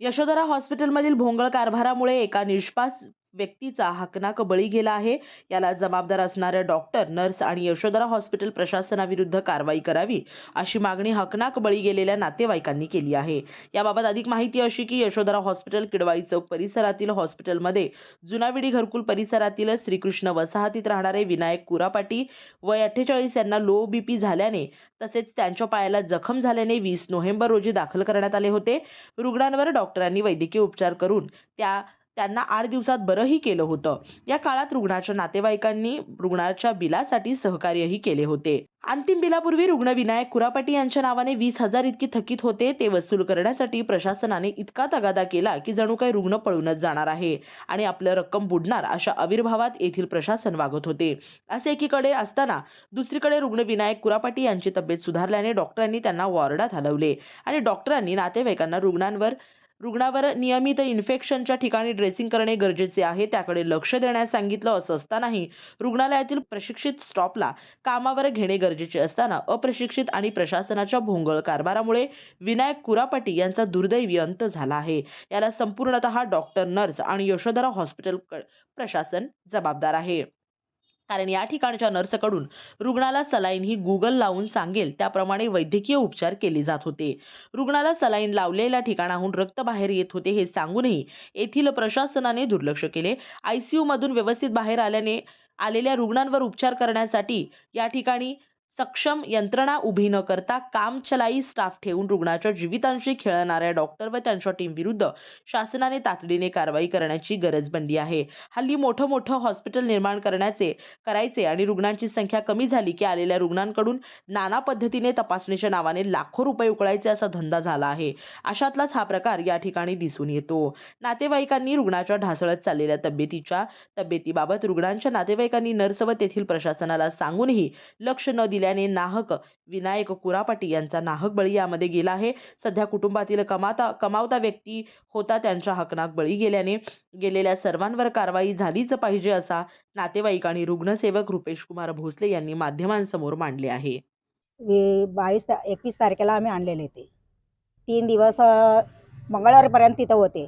यशोधरा हॉस्पिटलमधील भोंगळ कारभारामुळे एका निष्पास व्यक्तीचा हकनाक बळी गेला आहे. याला जबाबदार असणाऱ्या डॉक्टर नर्स आणि यशोधरा हॉस्पिटल प्रशासनाविरुद्ध कारवाई करावी अशी मागणी हकनाक बळी गेलेल्या नातेवाईकांनी केली आहे. याबाबत अधिक माहिती अशी की यशोधरा हॉस्पिटल किडवाई चौक परिसरातील हॉस्पिटलमध्ये जुनाविडी घरकुल परिसरातील श्रीकृष्ण वसाहतीत राहणारे विनायक कुरापाटी वय अठ्ठेचाळीस यांना लो बीपी झाल्याने तसेच त्यांच्या पायाला जखम झाल्याने वीस नोव्हेंबर रोजी दाखल करण्यात आले होते. रुग्णांवर डॉक्टरांनी वैद्यकीय उपचार करून त्या त्यांना आठ दिवसात बरंही केलं होतं. या काळात रुग्णाच्या नातेवाईकांनी रुग्णाच्या बिलासाठी सहकार्यही केले होते. अंतिम बिलापूर्वी रुग्ण विनायक कुरापाटी यांच्या नावाने वीस हजार इतकी थकीत होते. ते वसूल करण्यासाठी प्रशासनाने इतका तगादा केला की जणू काही रुग्ण पळूनच जाणार आहे आणि आपलं रक्कम बुडणार अशा आविर्भावात येथील प्रशासन वागत होते. असे एकीकडे असताना दुसरीकडे रुग्ण विनायक कुरापाटी यांची तब्येत सुधारल्याने डॉक्टरांनी त्यांना वॉर्डात हलवले आणि डॉक्टरांनी नातेवाईकांना रुग्णांवर रुग्णावर नियमित इन्फेक्शनच्या ठिकाणी ड्रेसिंग करणे गरजेचे आहे. त्याकडे लक्ष देण्यास सांगितलं असं असतानाही रुग्णालयातील प्रशिक्षित स्टॉपला कामावर घेणे गरजेचे असताना अप्रशिक्षित आणि प्रशासनाच्या भोंगळ कारभारामुळे विनायक कुरापाटी यांचा दुर्दैवी अंत झाला आहे. याला संपूर्णतः डॉक्टर नर्स आणि यशोधरा हॉस्पिटल प्रशासन जबाबदार आहे. कारण या ठिकाणच्या नर्सकडून रुग्णाला सलाईन ही गुगल लावून सांगेल. त्याप्रमाणे वैद्यकीय उपचार केले जात होते. रुग्णाला सलाईन लावलेल्या ठिकाणाहून रक्त बाहेर येत होते हे सांगूनही येथील प्रशासनाने दुर्लक्ष केले. आय सी यूमधून व्यवस्थित बाहेर आल्याने आलेल्या रुग्णांवर उपचार करण्यासाठी या ठिकाणी सक्षम यंत्रणा उभी न करता कामचलाई स्टाफ ठेवून रुग्णाच्या जीवितांशी खेळणाऱ्या डॉक्टर व त्यांच्या टीम विरुद्ध शासनाने तातडीने कारवाई करण्याची गरज बनली आहे. हल्ली मोठं मोठं हॉस्पिटल निर्माण करण्याचे करायचे आणि रुग्णांची संख्या कमी झाली की आलेल्या रुग्णांकडून नाना पद्धतीने तपासणीच्या नावाने लाखो रुपये उकळायचे असा धंदा झाला आहे. अशातलाच हा प्रकार या ठिकाणी दिसून येतो. नातेवाईकांनी रुग्णाच्या ढासळत चाललेल्या तब्येतीच्या तब्येतीबाबत रुग्णांच्या नातेवाईकांनी नर्स व तेथील प्रशासनाला सांगूनही लक्ष न दिल्याने नाहक विनायक कुरापाटी यांचा नाहक बळी यामध्ये गेला आहे. सध्या कुटुंबातील कमाता कमावता व्यक्ती होता त्यांच्या हकनाक बळी गेल्याने गेलेल्या सर्वांवर कारवाई झालीच पाहिजे असा नातेवाईक आणि रुग्णसेवक रुपेश कुमार भोसले यांनी माध्यमांसमोर मांडले आहे. बावीस एकवीस तारखेला आम्ही आणलेले ते. तीन दिवस मंगळवारपर्यंत तिथं होते.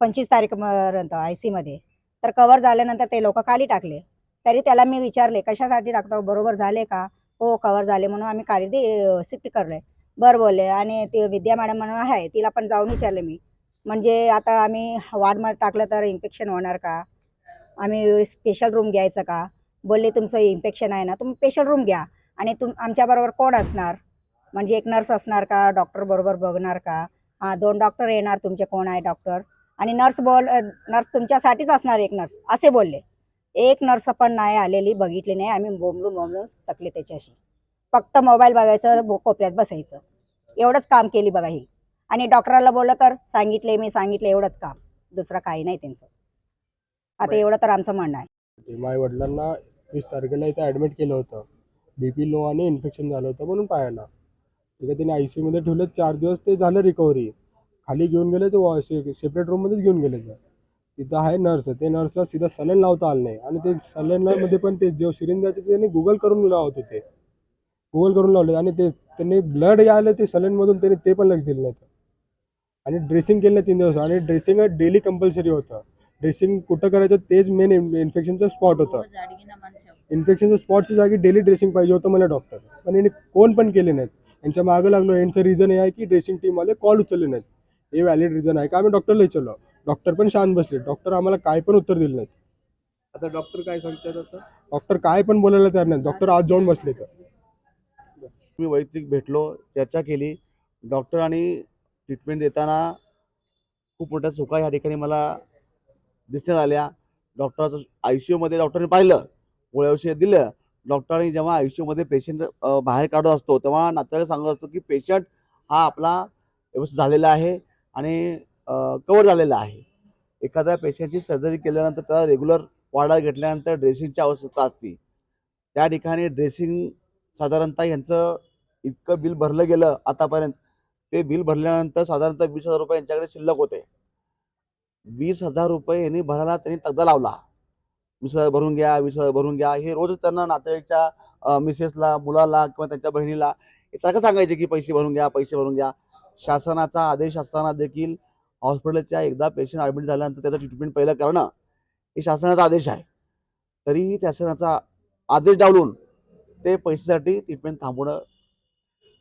पंचवीस तारखेपर्यंत आय सीमध्ये तर कवर झाल्यानंतर ते लोक खाली टाकले. तरी त्याला मी विचारले कशासाठी टाकतो हो? बरोबर झाले का? हो कवर झाले म्हणून आम्ही खाली शिफ्ट करले बरं बोलले. आणि ते विद्या मॅडम म्हणून आहे तिला पण जाऊन विचारले मी. म्हणजे आता आम्ही वार्डमध्ये टाकलं तर इन्फेक्शन होणार का? आम्ही स्पेशल रूम घ्यायचं का? बोलले तुमचं इन्फेक्शन आहे ना तुम्ही स्पेशल रूम घ्या. आणि तुम आमच्याबरोबर कोण असणार? म्हणजे एक नर्स असणार का? डॉक्टर बरोबर बघणार का? हां दोन डॉक्टर येणार तुमचे कोण आहे डॉक्टर आणि नर्स बोल नर्स तुमच्यासाठीच असणार एक नर्स असे बोलले. एक नर्स पण नाही आलेली बघितली नाही. आम्ही बोंबलून बोंबलून तकले त्याच्याशी. फक्त मोबाईल बघायचं कोपऱ्यात बसायचं. एवढंच काम केली बघा ही. आणि डॉक्टराला बोललं तर सांगितले मी सांगितले एवढंच काम. दुसरं काही नाही त्यांचं. आता. एवढं तर आमचं म्हणणं आहे. माझ्या वडिलांना वीस तारखेला इथे ॲडमिट केलं होतं. बी पी लो आणि इन्फेक्शन झालं होतं म्हणून पायाला. आहे त्यांनी आय सी यूमध्ये ठेवलं चार दिवस ते झालं रिकव्हरी खाली घेऊन गेले ते सेपरेट रूममध्येच घेऊन गेले ते. तिथं आहे नर्स ते नर्सला सीधा सलन लावता आलं नाही. आणि ते सलनमध्ये पण ते जे ते त्यांनी गुगल करून लावत होते. गुगल करून लावले. आणि ते त्यांनी ब्लड आलं ते सलनमधून त्यांनी ते पण लक्ष दिलं नाही. आणि ड्रेसिंग केलं तीन दिवस. आणि ड्रेसिंग डेली कंपल्सरी होतं. ड्रेसिंग कुठं करायचं तेच मेन इन्फेक्शनचं स्पॉट होतं. इन्फेक्शनच्या स्पॉटच्या जागी डेली ड्रेसिंग पाहिजे होतं मला डॉक्टर पण यांनी कोण पण केले नाहीत. यांच्या मागं लागलो. यांचं रिझन हे आहे की ड्रेसिंग टीमवाले कॉल उचलले नाहीत. हे व्हॅलिड रिझन आहे. का आम्ही डॉक्टरला विचारलो? डॉक्टर पण शांत बसले. डॉक्टर आम्हाला काय पण उत्तर दिलं नाहीत. आता डॉक्टर काय सांगतात आता? डॉक्टर काय पण बोलायला तयार नाही डॉक्टर आज जाऊन बसले तर. मी वैयक्तिक भेटलो चर्चा केली. डॉक्टर आणि ट्रीटमेंट देताना खूप मोठ्या चुका या ठिकाणी मला दिसण्यात आल्या. डॉक्टराचं आय सी यूमध्ये डॉक्टरने पाहिलं गोळ्या औषध दिलं डॉक्टरांनी जेव्हा आय सी यूमध्ये पेशंट बाहेर काढत असतो तेव्हा नातेवाईक सांगत असतो की पेशंट हा आपला व्यवस्थित झालेला आहे आणि कवर झालेला आहे. एखाद्या पेशंटची सर्जरी केल्यानंतर त्याला रेग्युलर वाडा घेतल्यानंतर ड्रेसिंगची आवश्यकता असते. त्या ठिकाणी ड्रेसिंग साधारणतः यांचं इतकं बिल भरलं गेलं आतापर्यंत ते बिल भरल्यानंतर साधारणतः वीस हजार रुपये यांच्याकडे शिल्लक होते. वीस हजार रुपये यांनी भरायला त्यांनी तगदा लावला. वीस हजार भरून घ्या वीस हजार भरून घ्या हे रोज त्यांना नातेवाईकच्या मिसेसला मुलाला किंवा त्यांच्या बहिणीला हे सारखं सांगायचे की पैसे भरून घ्या पैसे भरून घ्या. शासनाचा आदेश असताना देखील हॉस्पिटलच्या एकदा पेशंट ॲडमिट झाल्यानंतर त्याचं ट्रीटमेंट पहिलं करणं हे शासनाचा आदेश आहे. तरीही शासनाचा आदेश डावलून ते पैशासाठी ट्रीटमेंट थांबवणं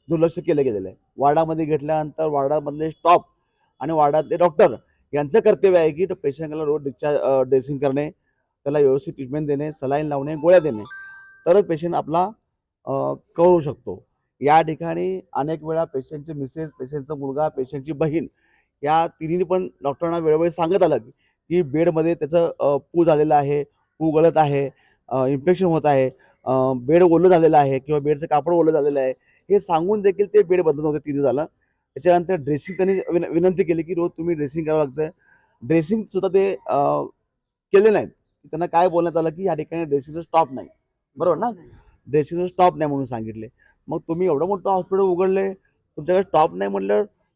दुर्लक्ष केलं गेलेलं आहे. वार्डामध्ये घेतल्यानंतर वार्डामधले स्टॉप आणि वार्डातले डॉक्टर यांचं कर्तव्य आहे की पेशंटला रोज डिस्चार्ज ड्रेसिंग करणे त्याला व्यवस्थित ट्रीटमेंट देणे सलाईन लावणे गोळ्या देणे. तरच पेशंट आपला कळू शकतो. या ठिकाणी अनेक वेळा पेशंटचे मिसेस पेशंटचा मुलगा पेशंटची बहीण या तिन्ही पण डॉक्टरांना वेळोवेळी सांगत आलं की- बेडमध्ये त्याचं पू झालेलं आहे पू गळत आहे इन्फेक्शन होत आहे बेड ओलं झालेलं आहे किंवा बेडचं कापड ओलं झालेलं आहे हे सांगून देखील ते बेड बदलत नव्हते तिथे झालं. त्याच्यानंतर ड्रेसिंग त्यांनी विन- विनंती केली की रोज तुम्ही ड्रेसिंग करावं लागतं. ड्रेसिंग सुद्धा ते केले नाहीत. त्यांना काय बोलण्यात आलं की या ठिकाणी ड्रेसिंगचं स्टॉप नाही. बरोबर ना? ड्रेसिंगचं स्टॉप नाही म्हणून सांगितले. मग तुम्ही एवढं मोठं हॉस्पिटल उघडले तुमच्याकडे स्टॉप नाही म्हटल्यावर